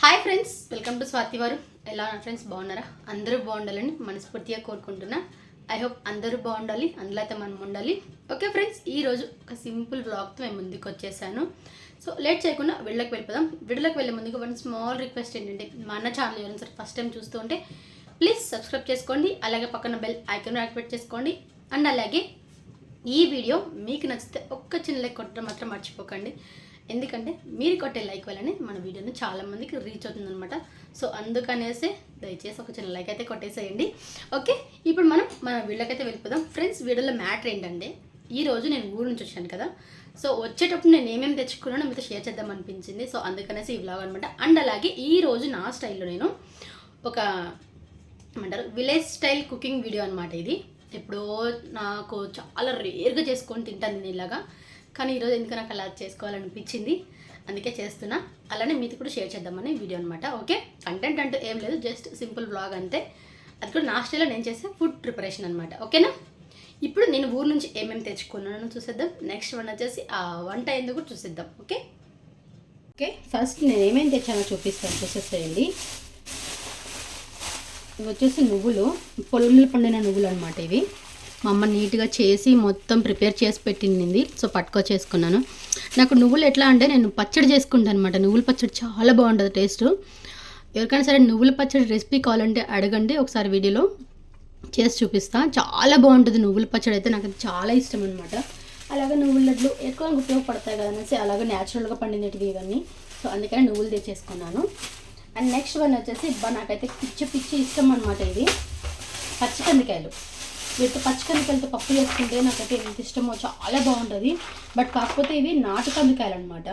Hi friends welcome to Swathi వారు ఎలా ఉన్నారు ఫ్రెండ్స్ బాగున్నారా? అందరూ బాగుండాలని మనస్ఫూర్తిగా కోరుకుంటున్నా. ఐ హోప్ అందరూ బాగుండాలి అందులో అయితే మనం ఉండాలి. ఓకే ఫ్రెండ్స్ ఈ రోజు ఒక సింపుల్ బ్లాగ్తో మేము ముందుకు వచ్చేసాను. సో లేట్ చేయకుండా వీళ్ళకి వెళ్ళిపోదాం. వీడియోకి వెళ్ళే ముందుకు వన్ స్మాల్ రిక్వెస్ట్ ఏంటంటే మా అన్న ఛానల్ ఎవరైనా సరే ఫస్ట్ టైం చూస్తూ ఉంటే ప్లీజ్ సబ్స్క్రైబ్ చేసుకోండి. అలాగే పక్కన బెల్ ఐకాన్ యాక్టివేట్ చేసుకోండి. అండ్ అలాగే ఈ వీడియో మీకు నచ్చితే ఒక్క చిన్న లైక్ కొట్టడం మాత్రం మర్చిపోకండి. ఎందుకంటే మీరు కొట్టే లైక్ వల్లనే మన వీడియోని చాలామందికి రీచ్ అవుతుందనమాట సో అందుకనేసి దయచేసి ఒక చిన్న లైక్ అయితే కొట్టేసేయండి. ఓకే ఇప్పుడు మనం మన వీడియోకైతే వెళ్ళిపోదాం. ఫ్రెండ్స్ వీడియోలో మ్యాటర్ ఏంటంటే ఈ రోజు నేను ఊరు నుంచి వచ్చాను కదా. సో వచ్చేటప్పుడు నేను ఏమేమి తెచ్చుకున్నానో మీతో షేర్ చేద్దాం అనిపించింది. సో అందుకనేసి ఈ వ్లాగ్ అనమాట అండ్ అలాగే ఈ రోజు నా స్టైల్లో నేను ఒక ఏమంటారు విలేజ్ స్టైల్ కుకింగ్ వీడియో అనమాట ఇది. ఎప్పుడో నాకు చాలా రేర్గా చేసుకొని తింటాను నేను ఇలాగా. కానీ ఈరోజు ఎందుకు నాకు అలా చేసుకోవాలనిపించింది? అందుకే చేస్తున్నా. అలానే మీతో కూడా షేర్ చేద్దామని వీడియో అనమాట ఓకే? కంటెంట్ అంటూ ఏం లేదు. జస్ట్ సింపుల్ బ్లాగ్ అంతే. అది కూడా నా స్టైల్లో నేను చేసే ఫుడ్ ప్రిపరేషన్ అనమాట ఓకేనా? ఇప్పుడు నేను ఊరు నుంచి ఏమేమి తెచ్చుకున్నానో చూసేద్దాం. నెక్స్ట్ వన్ వచ్చేసి ఆ వంట ఎందుకు చూసేద్దాం. ఓకే? ఓకే? ఫస్ట్ నేను ఏమేమి తెచ్చానో చూపిస్తాను. చూసేసేయండి. ఇవి వచ్చేసి నువ్వులు. పొలంలో పండిన నువ్వులు అనమాట ఇవి. మా అమ్మ నీట్గా చేసి మొత్తం ప్రిపేర్ చేసి పెట్టింది. సో పట్టుకొచ్చేసుకున్నాను నాకు నువ్వులు ఎట్లా అంటే నేను పచ్చడి చేసుకుంటాను అనమాట నువ్వుల పచ్చడి చాలా బాగుంటుంది టేస్ట్. ఎవరికైనా సరే నువ్వుల పచ్చడి రెసిపీ కావాలంటే అడగండి. ఒకసారి వీడియోలో చేసి చూపిస్తా. చాలా బాగుంటుంది నువ్వుల పచ్చడి అయితే. నాకు చాలా ఇష్టం అనమాట అలాగే నువ్వుల లడ్లు ఎక్కువ ఉపయోగపడతాయి కదా అనేసి అలాగే న్యాచురల్గా పండినవి ఇవన్నీ. సో అందుకని నువ్వులు తెచ్చేసుకున్నాను. అండ్ నెక్స్ట్ వన్ వచ్చేసి బా నాకైతే పిచ్చి పిచ్చి ఇష్టం అనమాట ఇది. పచ్చికందికాయలు. వీటితో పచ్చికందికాయలతో పప్పు చేసుకుంటే నాకైతే ఎంత ఇష్టమో చాలా బాగుంటుంది. బట్ కాకపోతే ఇవి నాటు కందికాయలు అనమాట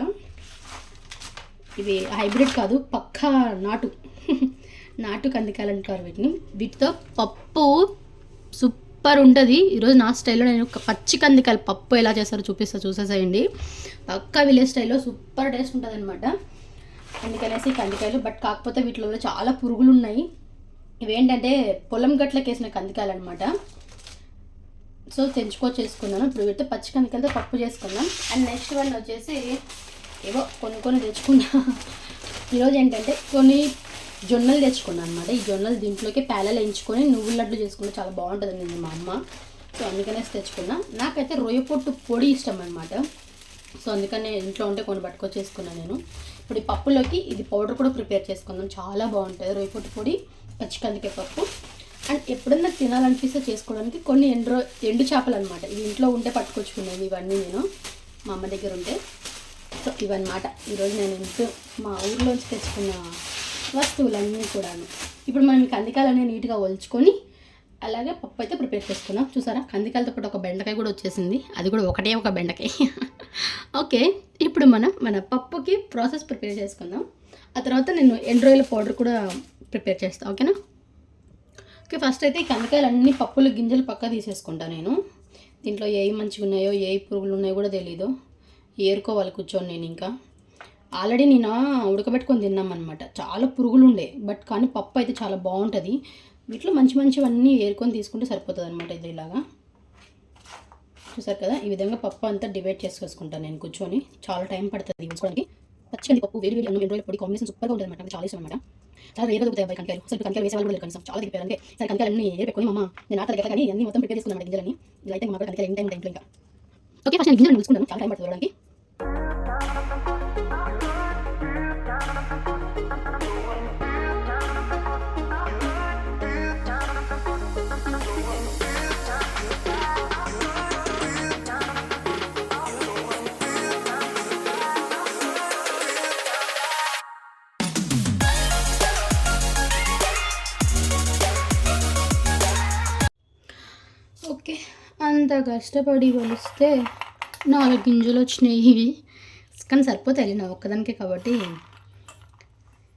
ఇవి హైబ్రిడ్ కాదు పక్కా నాటు. నాటు కందికాయలు అంటారు వీటిని. వీటితో పప్పు సూపర్ ఉంటుంది. ఈరోజు నా స్టైల్లో నేను ఒక పచ్చి కందికాయలు పప్పు ఎలా చేస్తారో చూపిస్తా చూసేసేయండి. పక్కా విలేజ్ స్టైల్లో సూపర్ టేస్ట్ ఉంటుంది అనమాట అందుకనేసి కందికాయలు బట్ కాకపోతే వీటిలో చాలా పురుగులు ఉన్నాయి ఇవేంటంటే పొలం గట్లకి వేసిన కందికాయలు అనమాట సో తెంచుకో చేసుకున్నాను. ఇప్పుడు పెడితే పచ్చి కందికాయలతో పప్పు చేసుకున్నాం అండ్ నెక్స్ట్ వన్ వచ్చేసి ఏవో కొన్ని కొన్ని తెచ్చుకున్నా. ఈరోజు ఏంటంటే కొన్ని జొన్నలు తెచ్చుకున్నాను అనమాట ఈ జొన్నలు దీంట్లోకి పేలలు వేయించుకొని నువ్వుల లడ్డు చేసుకుంటే చాలా బాగుంటుంది నేను మా అమ్మ. సో అందుకనేసి తెచ్చుకున్నా. నాకైతే రొయ్య పొట్టు పొడి ఇష్టం అనమాట సో అందుకని ఇంట్లో ఉంటే కొన్ని పట్టుకొచ్చేసుకున్నాను నేను. ఇప్పుడు ఈ పప్పులోకి ఇది పౌడర్ కూడా ప్రిపేర్ చేసుకుందాం. చాలా బాగుంటుంది రొయ్య పొట్టు పొడి పచ్చికందికాయ పప్పు అండ్ ఎప్పుడన్నా తినాలనిపిస్తే చేసుకోవడానికి కొన్ని ఎండ్రో ఎండు చేపలు అనమాట ఇవి ఇంట్లో ఉంటే పట్టుకొచ్చుకున్నాను ఇవన్నీ నేను మా అమ్మ దగ్గర ఉంటే. సో ఇవన్నమాట. ఈరోజు నేను ఇంట్లో మా ఊర్లోంచి తెచ్చుకున్న వస్తువులన్నీ కూడాను. ఇప్పుడు మనం ఈ కందికాయలన్నీ నీట్గా ఒలుచుకొని అలాగే పప్పు అయితే ప్రిపేర్ చేసుకున్నాం చూసారా? కందికాయలతో పాటు ఒక బెండకాయ కూడా వచ్చేసింది. అది కూడా ఒకటే ఒక బెండకాయ. ఓకే. ఇప్పుడు మనం మన పప్పుకి ప్రాసెస్ ప్రిపేర్ చేసుకుందాం. ఆ తర్వాత నేను ఎండ్రాయిల్ పౌడర్ కూడా ప్రిపేర్ చేస్తాను ఓకేనా? ఓకే ఫస్ట్ అయితే ఈ కందికాయలు అన్ని పప్పులు గింజలు పక్క తీసేసుకుంటా నేను. దీంట్లో ఏ మంచిగా ఉన్నాయో ఏ పురుగులు ఉన్నాయో కూడా తెలీదు. ఏరుకోవాలి కూర్చొని నేను ఇంకా. ఆల్రెడీ నేను ఉడకబెట్టుకొని తిన్నామన్నమాట. చాలా పురుగులు ఉండే బట్ కానీ పప్పు అయితే చాలా బాగుంటుంది. వీటిలో మంచి మంచివన్నీ ఏరుకొని తీసుకుంటే సరిపోతుంది అనమాట ఇది ఇలాగా. చూసారు కదా? ఈ విధంగా పప్పు అంతా డివైడ్ చేసుకొసుకుంటాను నేను కూర్చొని. చాలా టైం పడుతుంది ఉంచుకోవడానికి పచ్చడి పప్పు వేడి వేడి అన్నం ఎండ్రోయిల్ పొడి కాంబినేషన్ సూపర్గా ఉంటుంది అనమాట చాలా ఇష్టం అనమాట చాలా రేపు దొరుకుతాయి అబ్బాయి కంకాయలు. అసలు కంకాయలు వేసే వాళ్ళు కూడా లేరు కనీసం. చాలా దిగిపోయారు అందుకే సరే కంకాయలు అన్ని ఏరు పెట్టుకొని మమ్మ నేను ఆటలు గట్ల కానీ అన్ని మొత్తం ప్రిపేర్ చేసుకున్నాను గింజలని ఇలా అయితే మా కంకాయలు ఎన్ని టైం టైంలో ఇంకా. ఓకే ఫస్ట్ నేను గింజలు చూసుకున్నాను చాలా టైం పడుతుంది అంత కష్టపడి కొలిస్తే నాలుగు గింజలు వచ్చినాయి. ఇవి కానీ సరిపోతాయి నా ఒక్కదానికే కాబట్టి.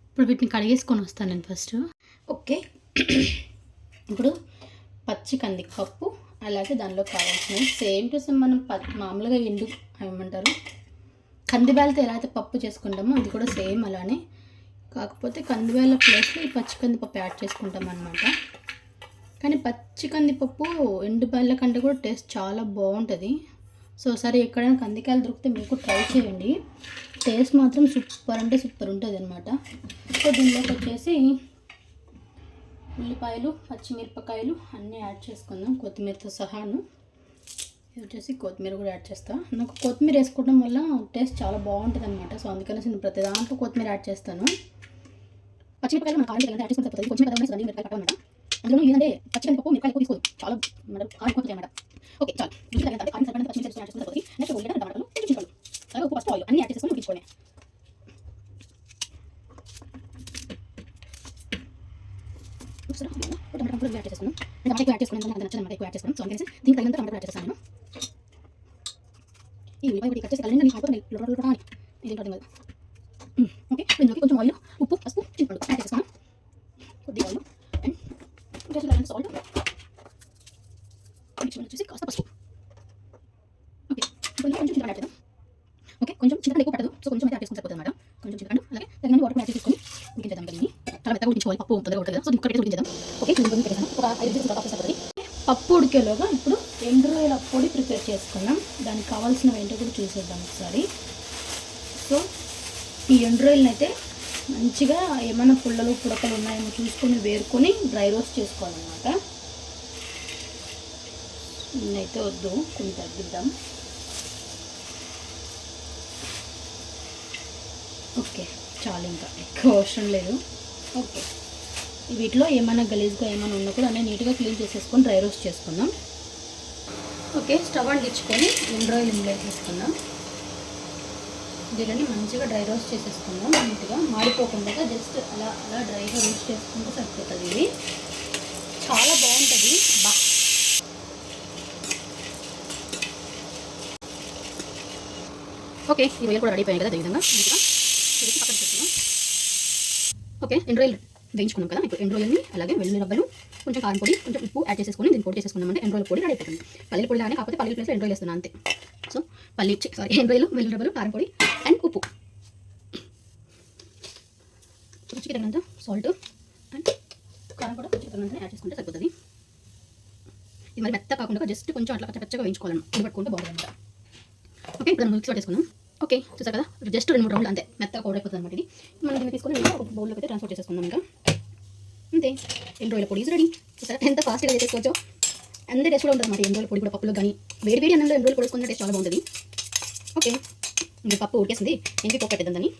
ఇప్పుడు వీటిని కడిగేసుకొని వస్తాను నేను ఫస్ట్. ఓకే. ఇప్పుడు పచ్చి కందిపప్పు అలాగే దానిలో కావాల్సినవి సేమ్ టు సేమ్ మనం ప మామూలుగా ఎండు ఏమంటారు? కందిబేలతో ఎలా అయితే పప్పు చేసుకుంటామో అది కూడా సేమ్ అలానే. కాకపోతే కందిబేల ప్లేస్లో ఈ పచ్చి కందిపప్పు యాడ్ చేసుకుంటాం అనమాట కానీ పచ్చి కందిపప్పు ఎండు బెల్ల కంటే కూడా టేస్ట్ చాలా బాగుంటుంది. సో సరే ఎక్కడైనా కందికాయలు దొరికితే మీకు ట్రై చేయండి. టేస్ట్ మాత్రం సూపర్ అంటే సూపర్ ఉంటుంది అనమాట సో దీనిలోకి వచ్చేసి ఉల్లిపాయలు పచ్చిమిరపకాయలు అన్నీ యాడ్ చేసుకుందాం. కొత్తిమీరతో సహాను. ఇది వచ్చేసి కొత్తిమీర కూడా యాడ్ చేస్తా. నాకు కొత్తిమీర వేసుకోవడం వల్ల టేస్ట్ చాలా బాగుంటుంది అనమాట సో అందుకనే నేను ప్రతి దాంట్లో కొత్తిమీర యాడ్ చేస్తాను. పచ్చిమిరపకాయలు మన యాడ్ చేసుకుంటే కొంచెం అందులో ఏంటంటే పచ్చిమిరపప్పు మిరపకాయలు ఎక్కువ తీసుకోదు చాలా మన కారం కొంచెం అనమాట ఓకే చాలు ఉల్లిపాయలు అంటే కారం సరిపడిన పచ్చిమిరపకాయ యాడ్ చేసుకుని నెక్స్ట్ ఉల్లిగడ్డ టమాటాలు కొంచెం చింతపండు అలాగే ఉప్పు పసుపు ఆయిల్ అన్ని యాడ్ చేసుకొని ఉడికించుకోండి టమాటా కూడా యాడ్ టమాటా ఎక్కువ యాడ్ చేసుకున్నాను నాకు నచ్చిన ఎక్కువ యాడ్ చేసుకున్నాను సో అందుకని దీనికి తగినంత టమాటా యాడ్ చేస్తాను ఈ ఉల్లిపాయ ఒకటి కట్ చేసి కలిగి అని ఇది ఓకే ఇందులోకి కొంచెం ఆయిల్ ఉప్పు పసుపు చింతపండు యాడ్ చేసుకున్నాను కొద్దిగా oil just line salt next వచ్చేసి కాస్త పసుపు ఓకే ఇప్పుడు కొంచెం చింతపండు యాడ్ చేద్దాం ఓకే కొంచెం చింతపండు ఎక్కువ పడదు సో కొంచెం అయితే యాడ్ చేసుకుని సరిపోతుంది అనమాట కొంచెం చింతపండు అలాగే తగిన వాటర్ యాడ్ చేసుకొని ఉడికించేద్దాం దీన్ని చాలా మెత్తగా ఉడికించుకోవాలి పప్పు తొందరగా ఉడకదు సో దీన్ని కుక్కర్ ఉడికించేద్దాం ఓకే దీన్ని పెట్టేసాను ఒక ఐదు నిమిషాలు తర్వాత సరిపోతుంది పప్పు ఉడికేలోగా ఇప్పుడు రెండు రోజుల పొడి ప్రిపేర్ చేసుకున్నాం దానికి కావాల్సినవి ఏంటో కూడా చూసేద్దాం ఒకసారి సో ఈ ఎండు రొయ్యలను అయితే మంచిగా ఏమైనా పుల్లలు పుడకలు ఉన్నాయేమో చూసుకొని వేరుకొని డ్రై రోస్ట్ చేసుకోవాలన్నమాట. అయితే వద్దు కొంచెం తగ్గిద్దాం. ఓకే చాలు ఇంకా ఎక్కువ అవసరం లేదు. ఓకే వీటిలో ఏమైనా గలీజ్గా ఏమైనా ఉన్నా కూడా అన్నీ నీట్గా క్లీన్ చేసేసుకొని డ్రై రోస్ట్ చేసుకుందాం. ఓకే స్టవ్ అంటించుకొని రెండు రోజులు ఇందులో తీసుకుందాం దీనిని మంచిగా డ్రై రోస్ట్ చేసేసుకుందాం. నీట్గా మాడిపోకుండా జస్ట్ అలా అలా డ్రైగా రోస్ట్ చేసుకుంటే సరిపోతుంది ఇది. చాలా బాగుంటుంది. బా. ఓకే ఈ రొయ్యలు కూడా రెడీ అయిపోయాయి కదా విధంగా నీట్గా పక్కన ఓకే ఎండు రొయ్యలు వేయించుకున్నాం కదా. ఇప్పుడు ఎండు రొయ్యల్ని అలాగే వెల్లుల్లి రబ్బలు కొంచెం కారం పొడి కొంచెం ఉప్పు యాడ్ చేసేసుకొని దీన్ని పొడి చేసేసుకున్నామంటే ఎండు రొయ్యల పొడి రెడీ అయిపోతుంది. పల్లీల పొడి లాగానే కాకపోతే పల్లీల ప్లేస్లో ఎండు రొయ్యలు వేస్తున్నాను అంతే. సో పల్లి సారీ ఎండు రొయ్యలు వెల్లుల్లి రబ్బలు కారం పొడి అండ్ ఉప్పు రుచికి తగినంత సాల్ట్ అండ్ కారం కూడా రుచికి తగినంత యాడ్ చేసుకుంటే సరిపోతుంది. ఇది మరి మెత్త కాకుండా జస్ట్ కొంచెం అట్లా పచ్చగా వేయించుకోవాలన్నమాట పట్టుకుంటే బాగుంటుంది ఓకే ఇప్పుడు మిక్స్ పట్టేసుకున్నాం ఓకే చూసారు కదా? జస్ట్ రెండు మూడు రౌండ్లు అంతే. మెత్తగా పౌడర్ అయిపోతుంది అనమాట ఇది. మనం దీన్ని తీసుకొని ఇంకా ఒక బౌల్లోకి అయితే ట్రాన్స్ఫర్ చేసేసుకుందాం ఇంకా. అంతే. ఎండు రోజుల పొడి ఈజ్ రెడీ చూసారా? ఎంత ఫాస్ట్గా చేసుకోవచ్చు. అంతే టేస్ట్ కూడా ఉంటుంది అన్నమాట ఎండు రోజుల పొడి కూడా పప్పులో కానీ వేడి వేడి అన్నంలో ఎండు రోజులు పొడుచుకున్న చాలా బాగుంటుంది. ఓకే ఇంకా పప్పు ఉడికేసింది ఇంటికి పప్పు పెట్టేద్దాం దాన్ని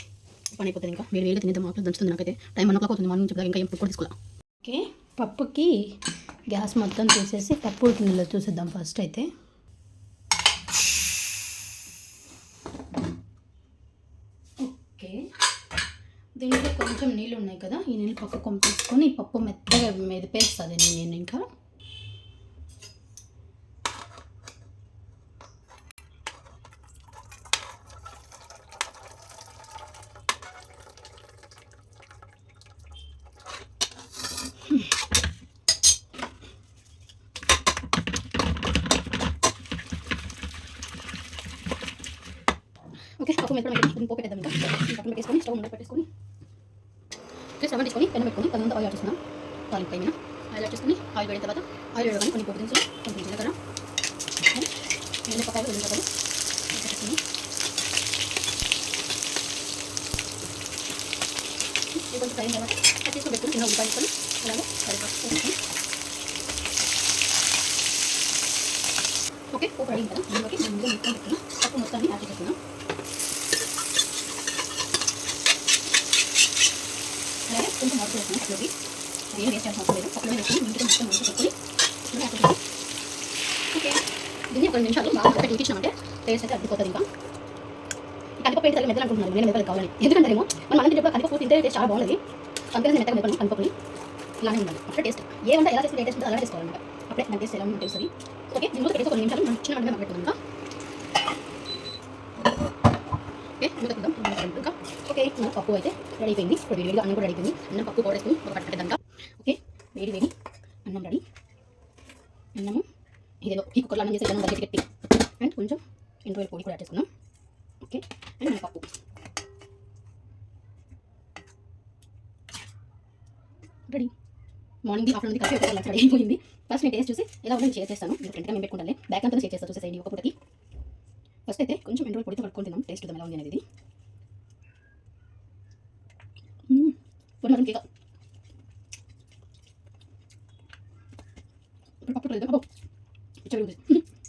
పని అయిపోతుంది ఇంకా. వేడి వేడిగా తినేద్దాం ఆకలి దంచుతుంది నాకైతే. టైం వన్ ఓ క్లాక్ అవుతుంది మార్నింగ్ చెప్తా ఇంకా ఏం ఫుడ్ కూడా తీసుకోవాలి ఓకే పప్పుకి గ్యాస్ మొత్తం తీసేసి పప్పు ఉడికిందో చూసేద్దాం ఫస్ట్ అయితే. ఓకే. దీంట్లో కొంచెం నీళ్ళు ఉన్నాయి కదా ఈ నీళ్ళు పక్క కొంపేసుకొని పప్పు మెత్తగా మెదిపేస్తుంది నేను ఇంకా. ఓకే పప్పు పోపు పెట్టేద్దాం ఇంకా పక్కన పెట్టేసుకొని స్టవ్ ముందు పెట్టేసుకొని ఓకే స్టవ్ తీసుకొని పెన్ను పెట్టుకొని తనంత ఆయిల్ యాడ్ చేస్తున్నాం తాలింపు పైన ఆయిల్ యాడ్ చేసుకొని ఆయిల్ వేడిన తర్వాత ఆయిల్ వేయగానే కొన్ని పోపు దినుసులు కొంచెం జీలకర్ర మిరపకాయలు ఉల్లిపాయలు పెట్టుకుని ఇది కొంచెం ఫ్రై తర్వాత కట్ పెట్టుకుని చిన్న ఉల్లిపాయలు వేసుకొని అలాగే కరివేపాకు వేసుకొని ఓకే పోపు రెడీ కదా దీనిలోకి మనం ముందుగా మొత్తం పెట్టుకున్నాం పప్పు మొత్తాన్ని యాడ్ చేసేస్తున్నాం అవసరం లేదు నీట్గా మొత్తం ఓకే దీన్ని కొన్ని నిమిషాలు బాగా మొత్తం ఉడికించినామంటే టేస్ట్ అయితే అడ్డుకోతుంది ఇంకా కందిపప్పు ఏంటి మెదలు అనుకుంటున్నారు నేను మెదలు కావాలని ఎందుకంటారేమో మనం మనం తింటే కందిపప్పు తింటే టేస్ట్ చాలా బాగుంది కంపెనీ నేను మెత్తగా మెత్తను కందిపప్పుని ఇలానే ఉండాలి అప్పుడే టేస్ట్ ఏ వంట ఎలా చేసుకుంటే టేస్ట్ ఉంటుందో అలా చేసుకోవాలన్నమాట అప్పుడే మన టేస్ట్ ఎలా ఉంటుంది ఓకే దీనిలో పెట్టేసి కొన్ని నిమిషాలు మనం చిన్న మంటగా పెట్టుకుందాం ఓకే మూత చూద్దాం ఇంకా ఓకే మన పప్పు అయితే రెడీ అయిపోయింది. ఇప్పుడు వేడిగా అన్నం కూడా రెడీ అయిపోయింది. అన్నం పప్పు పౌడర్ వేసుకుని ఒక పట్టు ఓకే? వేడి వేడి. అన్నం రెడీ అన్నము. ఇదేదో ఈ కుక్కర్లో అన్నం చేసే అన్నం గట్టి పెట్టి. అండ్ కొంచెం ఎండు పొడి కూడా యాడ్ చేసుకున్నాం ఓకే? అండ్ మన పప్పు. రెడీ మార్నింగ్ ఆఫ్టర్నూన్ కాఫీ ఒక రెడీ అయిపోయింది. ఫస్ట్ నేను టేస్ట్ చూసి ఎలా ఉందో షేర్ చేస్తాను. మీరు ఫ్రెండ్గా మేము పెట్టుకుంటాను బ్యాక్ అంతా షేర్ చేస్తాను చూసేయండి ఒక పూటకి ఫస్ట్ అయితే కొంచెం ఎండు పొడితో కలుపుకొని టేస్ట్ టేస్ట్ ఎలా ఉంది అనేది. పొడి మాత్రం కేక ఇప్పుడు పప్పు లేదు అబ్బో పిచ్చడి ఉంది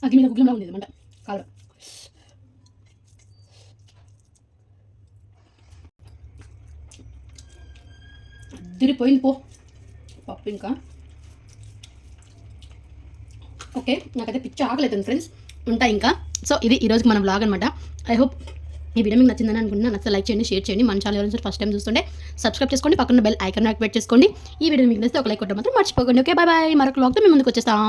అగ్గి మీద గుగ్గిలంలా ఉంది మంట కాదు అదిరిపోయింది పో పప్పు ఇంకా ఓకే నాకైతే పిచ్చి ఆకలేదు ఫ్రెండ్స్ ఉంటాయి ఇంకా సో ఇది ఈరోజు మనం బ్లాగ్ అనమాట ఐ హోప్ ఈ వీడియో మీకు నచ్చిందని అనుకుంటున్నా నచ్చితే లైక్ చేయండి షేర్ చేయండి. మన ఛానల్ ఎవరైనా ఫస్ట్ టైం చూస్తుంటే సబ్స్క్రైబ్ చేసుకోండి పక్కన బెల్ ఐకాన్ యాక్టివేట్ చేసుకోండి. ఈ వీడియో మీకు నచ్చితే ఒక లైక్ కొట్టడం మాత్రం మర్చిపోకండి. ఓకే బాయ్ బాయ్ మరొక లాక్తో మేము ముందుకు వచ్చేస్తాం.